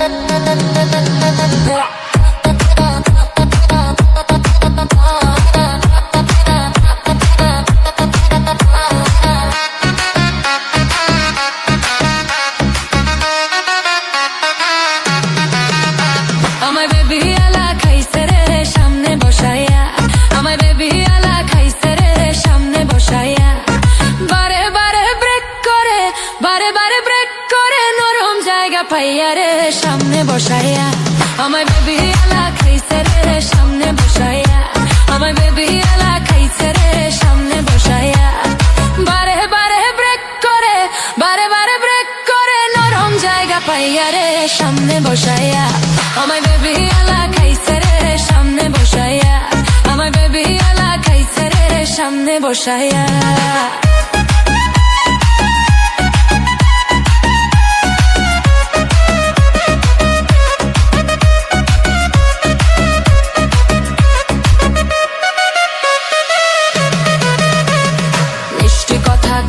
আমার পাইয়া রে, সামনে বসাইয়া। আমার বেবি আলা খাইছে রে, সামনে বসাইয়া। আমার বেবি আলা খাইছে রে, সামনে বসাইয়া। বারে বারে ব্রেক করে, বারে বারে ব্রেক করে, নরম জায়গা পাইয়া রে, সামনে বসাইয়া। আমার বেবি আলা খাইছে রে, সামনে বসাইয়া। আমার বেবি আলা খাইছে রে, সামনে বসাইয়া।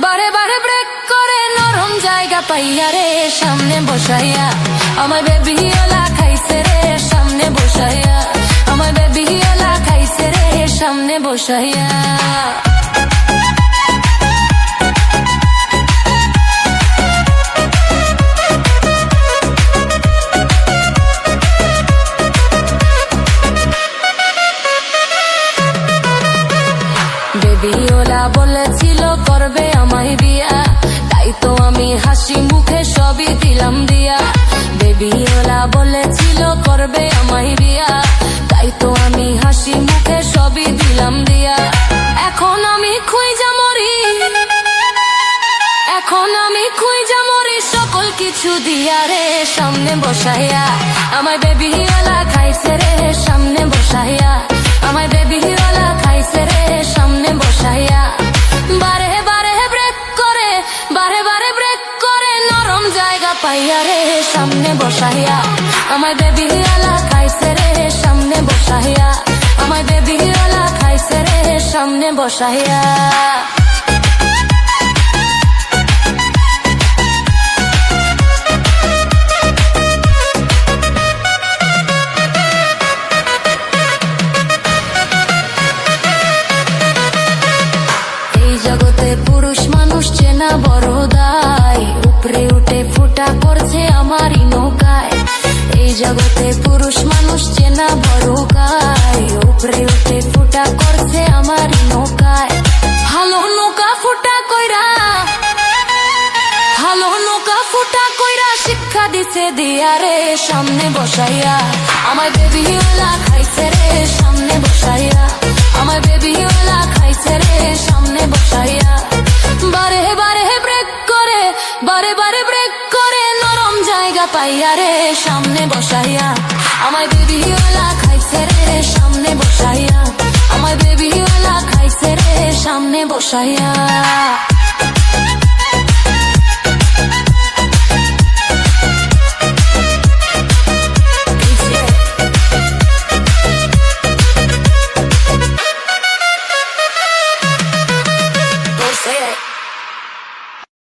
বারে বারে ব্রেক করে নরম জায়গা পাইয়া রে, সামনে বসাইয়া। আমার বেবি ওলা খাইছে রে, সামনে বসাইয়া। আমার বেবি ওলা খাইছে রে, সামনে বসাইয়া। বলেছিল করবে আমায় বিয়া। তাই তো আমি হাসি মুখে সবই দিলাম দিয়া। বেবি ওলা বলেছিল করবে আমায় বিয়া। তাই তো আমি হাসি মুখে সবই দিলাম দিয়া। এখন আমি খুঁজা মরি। এখন আমি খুঁজা মরি সকল কিছু দিয়া রে সামনে বসাইয়া। আমার বেবি ওলা খাইছে রে সামনে বসাইয়া। আমার বেবি পাইয়া রে, সামনে বসাইয়া। আমার দেবী ওলা খাইছে রে, সামনে বসাইয়া। আমার দেবী ওলা খাইছে রে, সামনে বসাইয়া। জগতে পুরুষ মানুষ চেনা বড় গায়। উপরে উঠে ফুটা করছে আমারই নৌকায়। ভালো নৌকা ফুটা কইরা ভালো নৌকা ফুটা কইরা শিক্ষা দিছে দিয়া রে, সামনে বসাইয়া। আমার বেবি ওলা খাইছে রে, সামনে বসাইয়া। আমার বেবি ওলা খাইছে রে, সামনে বসাইয়া। নরম পাইয়া রে, সামনে বসাইয়া। আমার বেবিওয়ালা খাইছে রে, সামনে বসাইয়া। আমার বেবিওয়ালা খাইছে রে, সামনে বসাইয়া।